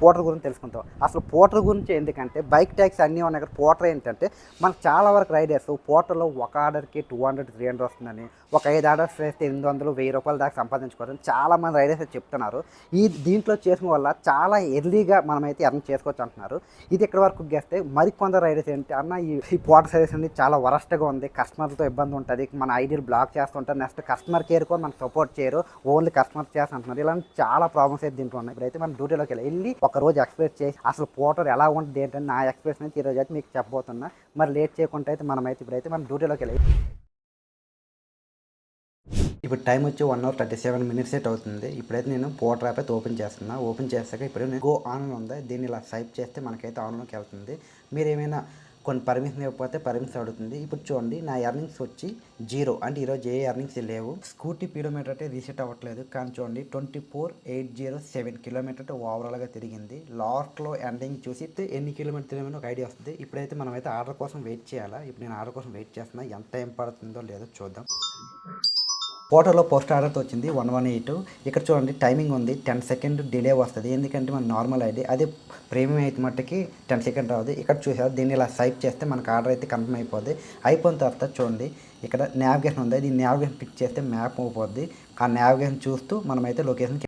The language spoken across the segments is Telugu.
పోటర్ గురించి తెలుసుకుంటాం. అసలు పోటర్ గురించి ఎందుకంటే బైక్ ట్యాక్స్ అన్నీ ఉన్నాయి కదా పోటర్ ఏంటంటే మనకు చాలా వరకు రైడర్స్ పోటర్లో ఒక ఆర్డర్కి టూ హండ్రెడ్ త్రీ హండ్రెడ్ వస్తుందని ఒక ఐదు ఆర్డర్స్ వేస్తే ఎనిమిది వందలు వెయ్యి రూపాయల దాకా సంపాదించుకోవడం చాలా మంది రైడర్స్ చెప్తున్నారు. ఈ దీంట్లో చేసిన వల్ల చాలా ఎర్లీగా మనమైతే ఎర్న్ చేసుకోవచ్చు అంటున్నారు. ఇది ఇక్కడ వరకు గేస్తే మరికొందరు రైడర్స్ ఏంటి? అన్న ఈ పోటర్ సర్వీస్ అనేది చాలా వరస్ట్గా ఉంది. కస్టమర్లతో ఇబ్బంది ఉంటుంది. మన ఐడీలు బ్లాక్ చేస్తుంటారు నెక్స్ట్ కస్టమర్ కేర్ కూడా మనకు సపోర్ట్ చేయరు. ఓన్లీ కస్టమర్ చేసి అంటున్నారు ఇలాంటి చాలా ప్రాబ్లమ్స్ అయితే దీంట్లో ఉన్నాయి. ఇప్పుడైతే మనం డ్యూటీలోకి వెళ్ళి వెళ్ళి ఒక రోజు ఎక్స్ప్రెస్ చేసి అసలు పోటర్ ఎలా ఉంటుంది ఏంటంటే నా ఎక్స్ప్రెస్ అయితే ఈరోజు అయితే మీకు చెప్పబోతున్నా. మరి లేట్ చేయకుండా అయితే మనమైతే ఇప్పుడైతే మనం డ్యూటీలోకి వెళ్ళి ఇప్పుడు టైం వచ్చి one hour thirty seven minutes అయితే అవుతుంది. ఇప్పుడైతే నేను పోటర్ యాప్ అయితే ఓపెన్ చేస్తున్నా. ఓపెన్ చేశాక ఇప్పుడు గో ఆన్ ఉంది. దీన్ని ఇలా స్వైప్ చేస్తే మనకైతే ఆన్లోకి వెళ్తుంది. మీరు ఏమైనా కొన్ని పర్మిషన్ ఇవ్వకపోతే పర్మిషన్ అడుగుతుంది ఇప్పుడు చూడండి నా ఎర్నింగ్స్ వచ్చి జీరో. అంటే ఈరోజు ఏ ఎర్నింగ్స్ లేవు. స్కూటీ కిలోమీటర్ అయితే రీసెట్ అవ్వట్లేదు. కానీ చూడండి twenty four eight zero seven kilometre ఓవరాల్గా తిరిగింది. లాస్ట్లో ఎండింగ్ చూసి ఎన్ని కిలోమీటర్ తిరిగామని ఒక ఐడియా వస్తుంది. ఇప్పుడైతే మనమైతే ఆర్డర్ కోసం వెయిట్ చేయాలా? ఇప్పుడు నేను ఆర్డర్ కోసం వెయిట్ చేస్తున్నా. ఎంత టైం పడుతుందో లేదో చూద్దాం. ఫోటోలో పోస్ట్ ఆర్డర్తో వచ్చింది వన్ వన్ ఎయిట్. ఇక్కడ చూడండి టైమింగ్ ఉంది టెన్ సెకండ్ డిలే వస్తుంది. ఎందుకంటే మన నార్మల్ ఐడి అదే ప్రీమియం అయితే మట్టుకి టెన్ సెకండ్ రాదు. ఇక్కడ చూసారు దీన్ని ఇలా సైప్ చేస్తే మనకు ఆర్డర్ అయితే కన్ఫర్మ్ అయిపోద్ది. అయిపోయిన తర్వాత చూడండి ఇక్కడ నావిగేషన్ ఉంది. ఇది నావిగేషన్ పిక్ చేస్తే మ్యాప్ అయిపోద్ది. ఆ నావిగేషన్ చూస్తూ మనమైతే లొకేషన్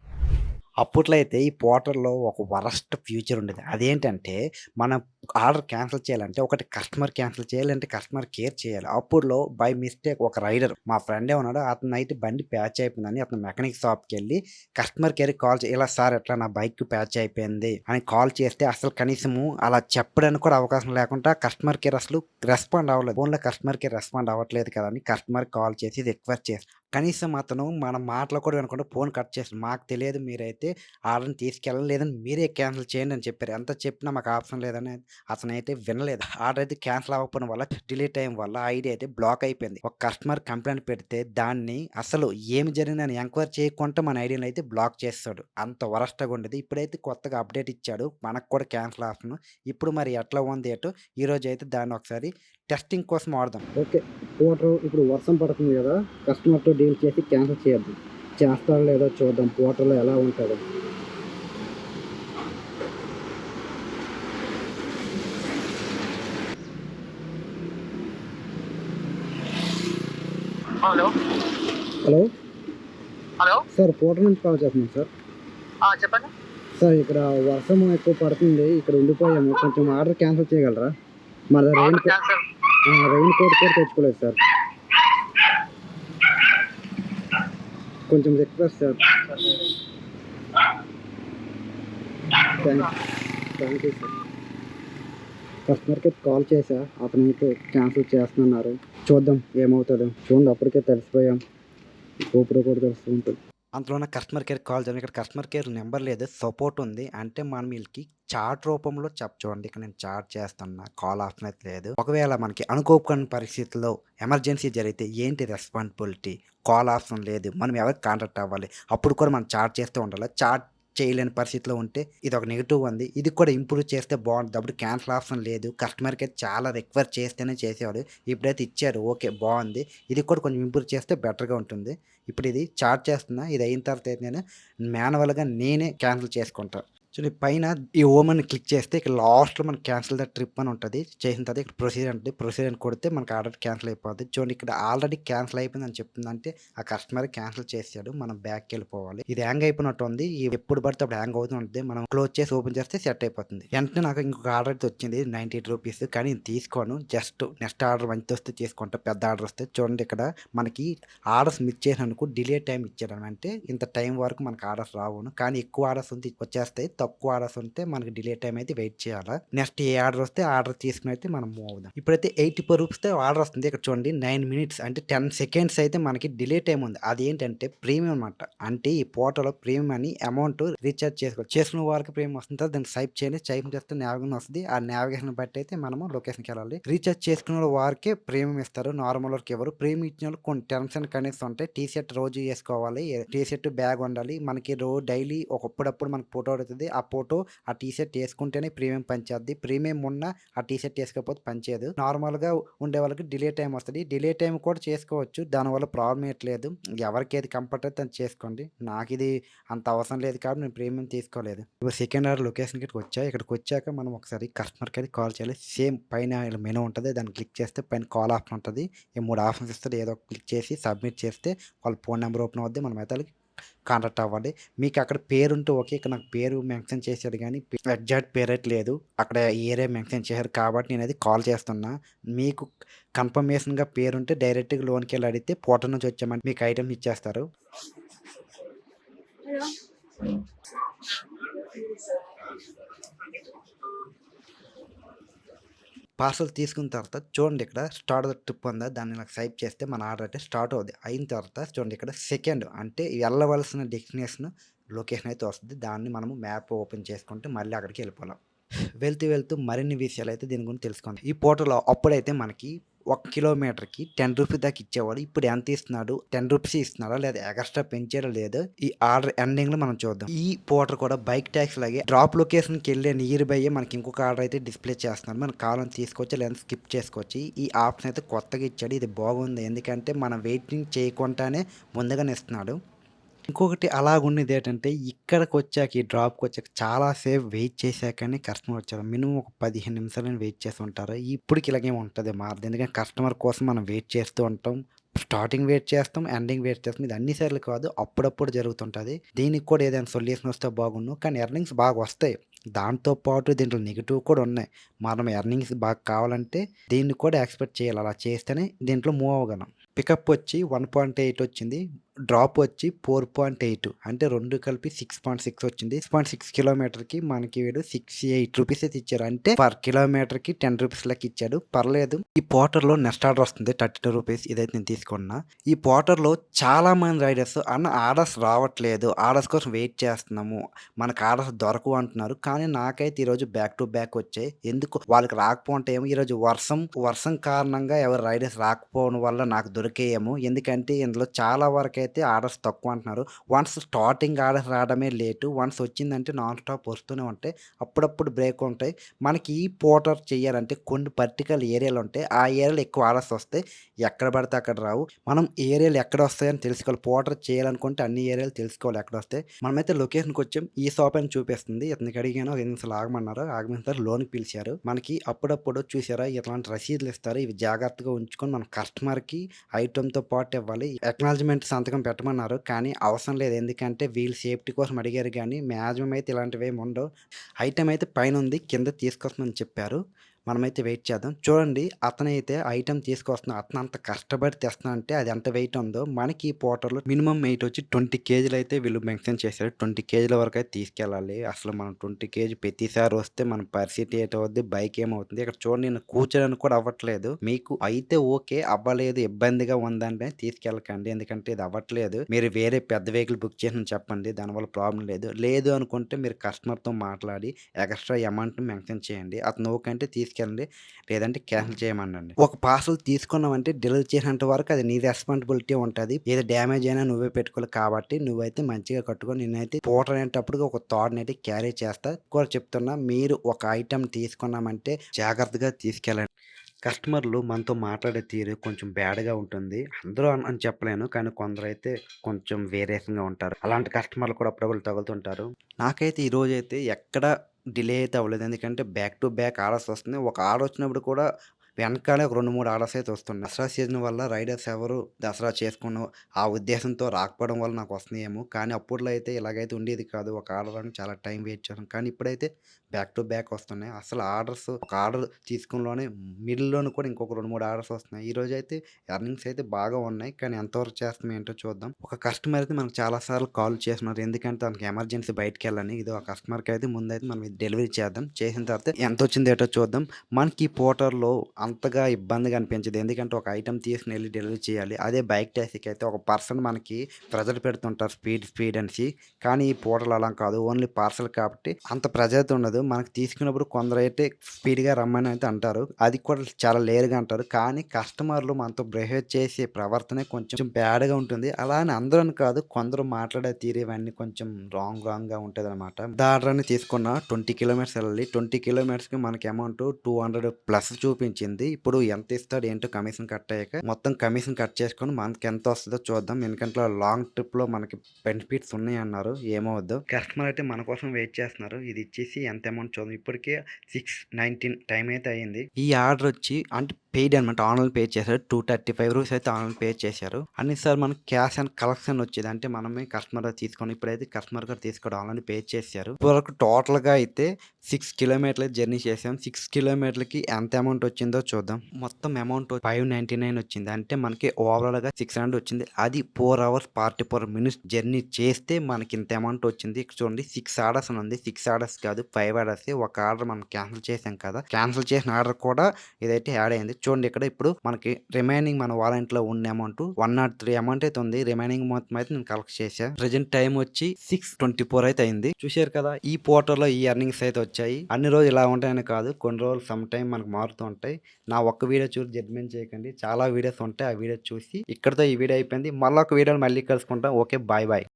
అప్పట్లో అయితే ఈ పోర్టల్లో ఒక వరస్ట్ ఫ్యూచర్ ఉండేది. అదేంటంటే మనం ఆర్డర్ క్యాన్సిల్ చేయాలంటే ఒకటి కస్టమర్ క్యాన్సిల్ చేయాలంటే కస్టమర్ కేర్ చేయాలి. అప్పుడులో బై మిస్టేక్ ఒక రైడర్ మా ఫ్రెండే ఉన్నాడు అతను అయితే బండి ప్యాచ్ అయిపోయిందని అతను మెకానిక్ షాప్కి వెళ్ళి కస్టమర్ కేర్కి కాల్ చేయాలి ఇలా సార్ ఎట్లా నా బైక్ ప్యాచ్ అయిపోయింది అని కాల్ చేస్తే అసలు కనీసము అలా చెప్పడానికి కూడా అవకాశం లేకుండా కస్టమర్ కేర్ అసలు రెస్పాండ్ అవ్వలేదు. ఫోన్లో కస్టమర్ కేర్ రెస్పాండ్ అవ్వట్లేదు కదా అని కస్టమర్ కాల్ చేసి రిక్వెస్ట్ చేసి కనీసం అతను మన మాటలు కూడా వినకుండా ఫోన్ కట్ చేసి మాకు తెలియదు మీరైతే ఆర్డర్ని తీసుకెళ్ళడం లేదని మీరే క్యాన్సిల్ చేయండి అని చెప్పారు. ఎంత చెప్పినా మాకు ఆప్షన్ లేదని అతను అయితే వినలేదు. ఆర్డర్ అయితే క్యాన్సిల్ అవ్వకపోవడం వల్ల డిలీట్ టైం వల్ల ఐడి అయితే బ్లాక్ అయిపోయింది. ఒక కస్టమర్ కంప్లైంట్ పెడితే దాన్ని అసలు ఏమి జరిగిందని ఎంక్వైరీ చేయకుండా మన ఐడియాని అయితే బ్లాక్ చేస్తాడు. అంత వరస్ట్గా ఉండేది. ఇప్పుడైతే కొత్తగా అప్డేట్ ఇచ్చాడు. మనకు కూడా క్యాన్సిల్ ఆప్షన్. ఇప్పుడు మరి ఎట్లా ఉంది ఏటో ఈరోజు అయితే దాన్ని ఒకసారి టెస్టింగ్ కోసం వాడదాం. ఓకే పోటర్ ఇప్పుడు వర్షం పడుతుంది కదా కస్టమర్తో డీల్ చేసి క్యాన్సిల్ చేయొద్దు. చేస్తారో లేదో చూద్దాం పోటర్లో ఎలా ఉంటుందో. Hello. Hello. Hello. Sir Porter నుంచి కాల్ చేస్తున్నాం సార్. ఆ, చెప్పండి. సార్ ఇక్కడ వర్షం ఎక్కువ పడుతుంది ఇక్కడ ఉండిపోయాము. కొంచెం ఆర్డర్ క్యాన్సిల్ చేయగలరా? మా దగ్గర రెయిన్ కోట్ కూడా తెచ్చుకోలేదు సార్. కొంచెం request sir. Thank you sir కస్టమర్కి కాల్ చేసా అతను అయితే క్యాన్సిల్ చేస్తున్నారు. చూద్దాం ఏమవుతుందో. చూడండి అప్పటికే తెలిసిపోయాం. గోపురం కూడా తెలుస్తూ ఉంటుంది. అందులో ఉన్న కస్టమర్ కేర్ కాల్ చేయండి ఇక్కడ కస్టమర్ కేర్ నెంబర్ లేదు సపోర్ట్ ఉంది. అంటే మనం వీళ్ళకి చార్ట్ రూపంలో చెప్ చూడండి ఇక్కడ నేను చార్ట్ చేస్తున్నా కాల్ ఆప్షన్ అయితే లేదు. ఒకవేళ మనకి అనుకోకుండా పరిస్థితుల్లో ఎమర్జెన్సీ జరిగితే ఏంటి రెస్పాన్సిబిలిటీ కాల్ ఆప్షన్ లేదు మనం ఎవరికి కాంటాక్ట్ అవ్వాలి? అప్పుడు కూడా మనం చార్ట్ చేస్తూ ఉండాలి? చార్ట్ చేయలేని పరిస్థితిలో ఉంటే ఇది ఒక నెగిటివ్ ఉంది. ఇది కూడా ఇంప్రూవ్ చేస్తే బాగుంటుంది. అప్పుడు క్యాన్సిల్ ఆప్షన్ లేదు. కస్టమర్కి అయితే చాలా రిక్వెస్ట్ చేస్తేనే చేసేవాడు. ఇప్పుడైతే ఇచ్చారు ఓకే బాగుంది. ఇది కూడా కొంచెం ఇంప్రూవ్ చేస్తే బెటర్గా ఉంటుంది. ఇప్పుడు ఇది చార్ట్ చేస్తున్నా. ఇది అయిన తర్వాత అయితే నేను మాన్యువల్గా నేనే క్యాన్సిల్ చేసుకుంటాను చూడండి పైన ఈ ఓమన్ క్లిక్ చేస్తే ఇక్కడ లాస్ట్లో మనకి క్యాన్సిల్ ద ట్రిప్ అని ఉంటుంది. చేసిన తర్వాత ఇక్కడ ప్రొసీజర్ ఉంటుంది ప్రొసీజర్ అని కొడితే మనకి ఆర్డర్ క్యాన్సిల్ అయిపోతుంది చూడండి ఇక్కడ ఆల్రెడీ క్యాన్సిల్ అయిపోయింది అని చెప్తుంది. అంటే ఆ కస్టమర్ క్యాన్సిల్ చేసాడు మనం బ్యాక్కి వెళ్ళిపోవాలి. ఇది హ్యాంగ్ అయిపోయినట్టు ఉంది. ఇది ఎప్పుడు పడితే అప్పుడు హ్యాంగ్ అవుతూ ఉంటుంది. మనం క్లోజ్ చేసి ఓపెన్ చేస్తే సెట్ అయిపోతుంది. వెంటనే నాకు ఇంకొక ఆర్డర్ అయితే వచ్చింది. Ninety eight rupees. కానీ నేను తీసుకోను. జస్ట్ నెక్స్ట్ ఆర్డర్ మంచి వస్తే తీసుకుంటా. పెద్ద ఆర్డర్ వస్తే. చూడండి ఇక్కడ మనకి ఆర్డర్స్ మిస్ చేసినందుకు డిలే టైం ఇచ్చాడు. అంటే ఇంత టైం వరకు మనకి ఆర్డర్స్ రావును. కానీ ఎక్కువ ఆర్డర్స్ ఉంది వచ్చేస్తాయి. తక్కువ ఆర్డర్స్ ఉంటే మనకి డిలే టైం అయితే వెయిట్ చేయాలా. నెక్స్ట్ ఏ ఆర్డర్ వస్తే ఆర్డర్ తీసుకుని అయితే మనం మూవ్ అవుదాం. ఇప్పుడైతే ఎయిటీ ఫోర్ రూపీస్ ఆర్డర్ వస్తుంది. ఇక్కడ చూడండి నైన్ మినిట్స్ అంటే టెన్ సెకండ్స్ అయితే మనకి డిలే టైం ఉంది. అది ఏంటంటే ప్రీమియం అనమాట అంటే ఈ పోర్టల్లో ప్రీమియం అని అమౌంట్ రీఛార్జ్ చేసుకోవాలి. చేసుకున్న వారికి ప్రీమియం వస్తుంది. తర్వాత దాన్ని సైప్ చేయండి. సైప్ చేస్తే నావిగేషన్ వస్తుంది. ఆ నావిగేషన్ బట్టి అయితే మనము లొకేషన్కి వెళ్ళాలి. రీఛార్జ్ చేసుకున్న వారికే ప్రీమియం ఇస్తారు. నార్మల్ వరకు ఎవరు. ప్రీమియం ఇచ్చిన వాళ్ళు కొన్ని టెన్స్ అండ్ కండిషన్స్ ఉంటాయి. టీ షర్ట్ రోజు వేసుకోవాలి. టీ షర్ట్ బ్యాగ్ ఉండాలి. మనకి రోజు డైలీ ఒకప్పుడప్పుడు మనకి ఫోటో అవుతుంది ఆ ఫోటో ఆ టీ షర్ట్ వేసుకుంటేనే ప్రీమియం పనిచేద్ది. ప్రీమియం ఉన్న ఆ టీ షర్ట్ వేసుకోకపోతే పనిచేయదు. నార్మల్గా ఉండే వాళ్ళకి డిలే టైం వస్తుంది. డిలే టైం కూడా చేసుకోవచ్చు. దానివల్ల ప్రాబ్లం ఏట్లేదు ఎవరికి ఏది కంఫర్ట్ అయితే అది చేసుకోండి. నాకు ఇది అంత అవసరం లేదు కాబట్టి నేను ప్రీమియం తీసుకోలేదు. ఇప్పుడు సెకండ్ ఆర్డర్ లొకేషన్కి వచ్చా ఇక్కడికి వచ్చాక మనం ఒకసారి కస్టమర్కి అయితే కాల్ చేయాలి. సేమ్ పైన మెనూ ఉంటుంది. దాన్ని క్లిక్ చేస్తే పైన కాల్ ఆప్షన్ ఉంటుంది. ఈ మూడు ఆప్షన్స్ ఇస్తారు ఏదో క్లిక్ చేసి సబ్మిట్ చేస్తే వాళ్ళ ఫోన్ నెంబర్ ఓపెన్ అవుద్ది. మనం అయితే కాంటాక్ట్ అవ్వాలి మీకు అక్కడ పేరు ఉంటే ఓకే ఇక్కడ నాకు పేరు మెన్షన్ చేశారు కానీ ఎగ్జాక్ట్ పేరు లేదు. అక్కడ ఏరియా మెన్షన్ చేశారు కాబట్టి నేను అది కాల్ చేస్తున్నా. మీకు కన్ఫర్మేషన్గా పేరు ఉంటే డైరెక్ట్గా లోన్కి వెళ్ళి అడిగితే పోటర్ నుంచి వచ్చామంటే మీకు ఐటమ్స్ ఇచ్చేస్తారు హలో పార్సల్ తీసుకున్న తర్వాత చూడండి ఇక్కడ స్టార్ట్ ట్రిప్ ఉందా దాన్ని నాకు సైప్ చేస్తే మన ఆర్డర్ అయితే స్టార్ట్ అవుద్ది. అయిన తర్వాత చూడండి ఇక్కడ సెకండ్ అంటే వెళ్ళవలసిన డెస్టినేషన్ లొకేషన్ అయితే వస్తుంది. దాన్ని మనము మ్యాప్ ఓపెన్ చేసుకుంటే మళ్ళీ అక్కడికి వెళ్ళిపోలేం వెళ్తూ వెళ్తూ మరిన్ని విషయాలు అయితే దీని గురించి తెలుసుకోండి ఈ పోర్టల్లో అప్పుడైతే మనకి ఒక కిలోమీటర్కి టెన్ రూపీస్ దాకా ఇచ్చేవాడు. ఇప్పుడు ఎంత ఇస్తున్నాడు? టెన్ రూపీస్ ఇస్తున్నాడా? లేదా ఎక్స్ట్రా పెంచాడో? లేదు? ఈ ఆర్డర్ ఎండింగ్లో మనం చూద్దాం. ఈ పోటర్ కూడా బైక్ ట్యాక్స్ లాగే డ్రాప్ లొకేషన్కి వెళ్ళే నియర్ బై మనకి ఇంకొక ఆర్డర్ అయితే డిస్ప్లే చేస్తున్నాడు. మనం కాలం తీసుకోవచ్చు లేదా స్కిప్ చేసుకోవచ్చు. ఈ ఆప్షన్ అయితే కొత్తగా ఇచ్చాడు. ఇది బాగుంది. ఎందుకంటే మనం వెయిటింగ్ చేయకుండానే ముందుగానే ఇస్తున్నాడు. ఇంకొకటి అలాగున్నది ఏంటంటే ఇక్కడికి వచ్చాక ఈ డ్రాప్కి వచ్చాక చాలాసేపు వెయిట్ చేశాకనే కస్టమర్ వచ్చారు. మినిమం ఒక పదిహేను నిమిషాలని వెయిట్ చేస్తూ ఉంటారు. ఇప్పటికి ఇలాగే ఉంటుంది మారదు. ఎందుకంటే కస్టమర్ కోసం మనం వెయిట్ చేస్తూ ఉంటాం. స్టార్టింగ్ వెయిట్ చేస్తాం ఎండింగ్ వెయిట్ చేస్తాం. ఇది అన్ని సార్లు కాదు అప్పుడప్పుడు జరుగుతుంటుంది. దీనికి కూడా ఏదైనా సొల్యూషన్ వస్తే బాగుండు. కానీ ఎర్నింగ్స్ బాగా వస్తాయి. దాంతో పాటు దీంట్లో నెగిటివ్ కూడా ఉన్నాయి. మనం ఎర్నింగ్స్ బాగా కావాలంటే దీన్ని కూడా ఎక్స్పెక్ట్ చేయాలి. అలా చేస్తేనే దీంట్లో మూవ్ అవ్వగలం. పికప్ వచ్చి వన్ పాయింట్ ఎయిట్ వచ్చింది. డ్రాప్ వచ్చి ఫోర్ పాయింట్ ఎయిట్. అంటే రెండు కలిపి సిక్స్ పాయింట్ సిక్స్ వచ్చింది. సిక్స్ పాయింట్ సిక్స్ కిలోమీటర్కి మనకి వీడు సిక్స్ ఎయిట్ రూపీస్ అయితే ఇచ్చారు. అంటే పర్ కిలోమీటర్కి టెన్ రూపీస్ లెక్క ఇచ్చాడు. పర్లేదు. ఈ పోర్టర్లో నెక్స్ట్ ఆర్డర్ వస్తుంది. Thirty two rupees. ఇదైతే నేను తీసుకున్నా. ఈ పోర్టర్లో చాలా మంది రైడర్స్ అన్న ఆర్డర్స్ రావట్లేదు. ఆర్డర్స్ కోసం వెయిట్ చేస్తున్నాము. మనకు ఆర్డర్స్ దొరకవు అంటున్నారు. కానీ నాకైతే ఈరోజు బ్యాక్ టు బ్యాక్ వచ్చాయి. ఎందుకు? వాళ్ళకి రాకపోతే ఏమో. ఈరోజు వర్షం వర్షం కారణంగా ఎవరు రైడర్స్ రాకపోవడం వల్ల నాకు దొరికేయేమో. ఎందుకంటే ఇందులో చాలా వరకు అయితే ఆర్డర్స్ తక్కువ అంటున్నారు. వన్స్ స్టార్టింగ్ ఆర్డర్స్ రావడమే లేటు వన్స్ వచ్చిందంటే నాన్ స్టాప్ వస్తూనే ఉంటాయి. అప్పుడప్పుడు బ్రేక్ ఉంటాయి. మనకి ఈ పోర్టర్ చేయాలంటే కొన్ని పర్టికులర్ ఏరియాలు ఉంటాయి. ఆ ఏరియాలో ఎక్కువ ఆర్డర్స్ వస్తాయి. ఎక్కడ పడితే అక్కడ రావు. మనం ఏరియాలు ఎక్కడ వస్తాయని తెలుసుకోవాలి. పోర్టర్ చేయాలనుకుంటే అన్ని ఏరియాలు తెలుసుకోవాలి ఎక్కడ వస్తాయి. మనమైతే లొకేషన్కి వచ్చాం. ఈ షాప్ అని చూపిస్తుంది. ఇతనికి అడిగాను. ఒక నిమిషాలు ఆగమన్నారు. ఆగమైన లోన్కి పిలిచారు. మనకి అప్పుడప్పుడు చూసారా? ఇట్లాంటి రసీదులు ఇస్తారు. ఇవి జాగ్రత్తగా ఉంచుకొని మన కస్టమర్కి ఐటెంతో పాటు ఇవ్వాలి. ఎక్నాలజ్మెంట్ సంతకం పెట్టమన్నారు. కానీ అవసరం లేదు. ఎందుకంటే వీళ్ళు సేఫ్టీ కోసం అడిగారు కానీ మ్యాక్సిమం అయితే ఇలాంటివి ఏమి ఉండవు. ఐటెం అయితే పైన ఉంది కింద తీసుకొస్తామని చెప్పారు. మనమైతే వెయిట్ చేద్దాం. చూడండి అతనైతే ఐటెం తీసుకొస్తున్నా అతను అంత కష్టపడి తెస్తున్నా అంటే అది ఎంత వెయిట్ ఉందో. మనకి ఈ పోటర్లో మినిమం వెయిట్ వచ్చి ట్వంటీ కేజీలు అయితే వీళ్ళు మెన్షన్ చేశారు. ట్వంటీ కేజీల వరకు అయితే తీసుకెళ్ళాలి. అసలు మనం ట్వంటీ కేజీ ప్రతిసారి వస్తే మన పరిస్థితి ఏటవుద్ది బైక్ ఏమవుతుంది. ఇక్కడ చూడండి నేను కూర్చోడానికి కూడా అవ్వట్లేదు. మీకు అయితే ఓకే అవ్వలేదు ఇబ్బందిగా ఉందంటే తీసుకెళ్ళకండి. ఎందుకంటే ఇది అవ్వట్లేదు. మీరు వేరే పెద్ద వెహికల్ బుక్ చేసిన చెప్పండి దానివల్ల ప్రాబ్లం లేదు. లేదు అనుకుంటే మీరు కస్టమర్తో మాట్లాడి ఎక్స్ట్రా అమౌంట్ మెన్షన్ చేయండి. అతను ఓకే అంటే తీసుకెళ్ళండి లేదంటే క్యాన్సిల్ చేయమనండి. ఒక పార్సల్ తీసుకున్నామంటే డెలివరీ చేసినంత వరకు అది నీ రెస్పాన్సిబిలిటీ ఉంటుంది. ఏదో డ్యామేజ్ అయినా నువ్వే పెట్టుకోవాలి కాబట్టి నువ్వైతే మంచిగా కట్టుకొని నేనైతే పోటర్ అనేటప్పుడు ఒక థాట్ని అయితే క్యారీ చేస్తా. కూడా చెప్తున్నా మీరు ఒక ఐటెం తీసుకున్నామంటే జాగ్రత్తగా తీసుకెళ్ళండి. కస్టమర్లు మనతో మాట్లాడే తీరు కొంచెం బ్యాడ్గా ఉంటుంది. అందరూ అని చెప్పలేను కానీ కొందరు అయితే కొంచెం వేరియేషన్గా ఉంటారు. అలాంటి కస్టమర్లు కూడా అప్పుడప్పుడు తగులుతుంటారు. నాకైతే ఈరోజు అయితే ఎక్కడ డిలే అయితే అవ్వలేదు. ఎందుకంటే బ్యాక్ టు బ్యాక్ ఆర్డర్స్ వస్తున్నాయి ఒక ఆర్డర్ వచ్చినప్పుడు కూడా వెనకాలే ఒక రెండు మూడు ఆర్డర్స్ అయితే వస్తున్నాయి. దసరా సీజన్ వల్ల రైడర్స్ ఎవరు దసరా చేసుకున్న ఆ ఉద్దేశంతో రాకపోవడం వల్ల నాకు వస్తున్నాయేమో. కానీ అప్పట్లో అయితే ఇలాగైతే ఉండేది కాదు. ఒక ఆర్డర్ అని చాలా టైం వెయిట్ చేసాను కానీ ఇప్పుడైతే బ్యాక్ టు బ్యాక్ వస్తున్నాయి. అసలు ఆర్డర్స్ ఒక ఆర్డర్ తీసుకునిలోనే మిడిల్లోనూ కూడా ఇంకొక రెండు మూడు ఆర్డర్స్ వస్తున్నాయి. ఈ రోజు అయితే ఎర్నింగ్స్ అయితే బాగా ఉన్నాయి. కానీ ఎంతవరకు చేస్తాం ఏంటో చూద్దాం. ఒక కస్టమర్ అయితే మనకు చాలాసార్లు కాల్ చేస్తున్నారు. ఎందుకంటే తనకి ఎమర్జెన్సీ బయటకు వెళ్ళాలని. ఇది ఆ కస్టమర్కి అయితే ముందైతే మనం డెలివరీ చేద్దాం. చేసిన తర్వాత ఎంత వచ్చింది ఏంటో చూద్దాం. మనకి పోటర్లో పోర్టర్లో అంతగా ఇబ్బందిగా అనిపించదు. ఎందుకంటే ఒక ఐటెం తీసుకుని వెళ్ళి డెలివరీ చేయాలి. అదే బైక్ ట్యాక్సీకి అయితే ఒక పర్సన్ మనకి ప్రెజర్ పెడుతుంటారు స్పీడ్ స్పీడ్ అనేసి. కానీ ఈ పూటలు అలా కాదు. ఓన్లీ పార్సల్ కాబట్టి అంత ప్రెజర్ అయితే ఉండదు. మనకి తీసుకున్నప్పుడు కొందరు అయితే స్పీడ్గా రమ్మని అయితే అంటారు. అది కూడా చాలా లేరుగా అంటారు. కానీ కస్టమర్లు మనతో బిహేవ్ చేసే ప్రవర్తనే కొంచెం బ్యాడ్గా ఉంటుంది. అలా అని అందరూ కాదు. కొందరు మాట్లాడే తీరు ఇవన్నీ కొంచెం రాంగ్ రాంగ్గా ఉంటుంది అనమాట దాడ్రాన్ని తీసుకున్న ట్వంటీ కిలోమీటర్స్ వెళ్ళాలి. ట్వంటీ కిలోమీటర్స్కి మనకి అమౌంట్ టూ హండ్రెడ్ ప్లస్ చూపించింది. ఇప్పుడు ఎంత ఇస్తాడు ఏంటో కమిషన్ కట్ అయ్యాక? మొత్తం కమిషన్ కట్ చేసుకొని మనకి ఎంత వస్తుందో చూద్దాం. ఎందుకంటే లాంగ్ ట్రిప్లో మనకి బెనిఫిట్స్ ఉన్నాయి అన్నారు ఏమవద్దు కస్టమర్ అయితే మన కోసం వెయిట్ చేస్తున్నారు. ఇది ఇచ్చేసి ఎంత అమౌంట్ చూద్దాం. ఇప్పటికే సిక్స్ నైన్టీన్ టైం అయితే అయ్యింది ఈ ఆర్డర్ వచ్చి అంటే పెయిడ్ అనమాట ఆన్లైన్ పే చేశారు. టూ థర్టీ ఫైవ్ రూపీస్ అయితే ఆన్లైన్ పే చేశారు. అన్ని సార్ మనకి క్యాష్ అండ్ కలెక్షన్ వచ్చేది అంటే మనమే కస్టమర్ తీసుకొని ఇప్పుడైతే కస్టమర్ గారు తీసుకోవడం ఆన్లైన్ పే చేశారు. ఇప్పటివరకు టోటల్గా అయితే సిక్స్ కిలోమీటర్ల జర్నీ చేసాం సిక్స్ కిలోమీటర్లకి ఎంత అమౌంట్ వచ్చిందో చూద్దాం. మొత్తం అమౌంట్ ఫైవ్ నైంటీ నైన్ వచ్చింది. అంటే మనకి ఓవరాల్గా సిక్స్ హండ్రెడ్ వచ్చింది. అది four hours forty four minutes journey చేస్తే మనకి ఇంత అమౌంట్ వచ్చింది. చూడండి సిక్స్ ఆర్డర్స్ అని ఉంది. సిక్స్ ఆర్డర్స్ కాదు ఫైవ్ ఆర్డర్స్ ఒక ఆర్డర్ మనం క్యాన్సిల్ చేసాం కదా. క్యాన్సిల్ చేసిన ఆర్డర్ కూడా ఇదైతే యాడ్ అయింది. చూడండి ఇక్కడ ఇప్పుడు మనకి రిమైనింగ్ మన వాలెంట్లో ఉన్న amount one not three amount అయితే ఉంది. రిమైనింగ్ మొత్తం అయితే నేను కలెక్ట్ చేశాను ప్రజెంట్ టైం వచ్చి సిక్స్ ట్వంటీ ఫోర్ అయితే అయింది. చూశారు కదా ఈ పోర్టల్లో ఈ ఎర్నింగ్స్ అయితే వచ్చాయి. అన్ని రోజులు ఇలా ఉంటాయని కాదు కొన్ని రోజులు సమ్ టైం మనకు మారుతూ ఉంటాయి. నా ఒక్క వీడియో చూసి జడ్మెంట్ చేయకండి. చాలా వీడియోస్ ఉంటాయి. ఆ వీడియో చూసి ఇక్కడతో ఈ వీడియో అయిపోయింది. మళ్ళీ ఒక వీడియో మళ్ళీ కలుసుకుంటాం. Okay bye bye